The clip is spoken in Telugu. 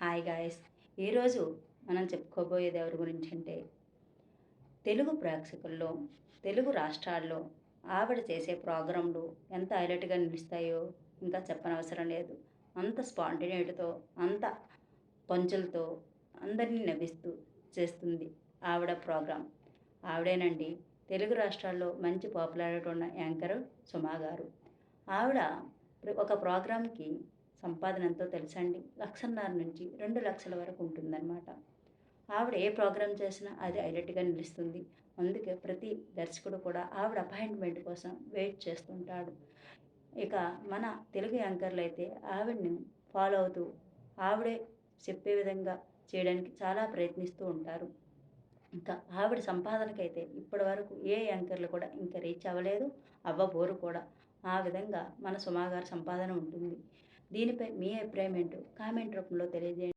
హాయ్ గాయస్ ఈరోజు మనం చెప్పుకోబోయేది ఎవరి గురించి అంటే తెలుగు ప్రేక్షకుల్లో తెలుగు రాష్ట్రాల్లో ఆవిడ చేసే ప్రోగ్రాంలు ఎంత హైలైట్గా నిలుస్తాయో ఇంకా చెప్పనవసరం లేదు. అంత స్పాంటినేట్తో అంత పంచులతో అందరినీ నవ్విస్తూ చేస్తుంది ఆవిడ ప్రోగ్రాం. ఆవిడేనండి తెలుగు రాష్ట్రాల్లో మంచి పాపులారిటీ ఉన్న యాంకర్ సుమా గారు. ఆవిడ ఒక ప్రోగ్రాంకి సంపాదన ఎంతో తెలుసండి. లక్షన్నర నుంచి రెండు లక్షల వరకు ఉంటుందన్నమాట. ఆవిడ ఏ ప్రోగ్రాం చేసినా అది హైలైట్గా నిలుస్తుంది. అందుకే ప్రతి దర్శకుడు కూడా ఆవిడ అపాయింట్మెంట్ కోసం వెయిట్ చేస్తుంటాడు. ఇక మన తెలుగు యాంకర్లు అయితే ఆవిడని ఫాలో అవుతూ ఆవిడే చెప్పే విధంగా చేయడానికి చాలా ప్రయత్నిస్తూ ఉంటారు. ఇంకా ఆవిడ సంపాదనకైతే ఇప్పటి వరకు ఏ యాంకర్లు కూడా ఇంకా రీచ్ అవ్వలేదు అవ్వబోరు కూడా. ఆ విధంగా మన సుమాగారు సంపాదన ఉంటుంది. దీనిపై మీ అభిప్రాయం ఏంటో కామెంట్ రూపంలో తెలియజేయండి.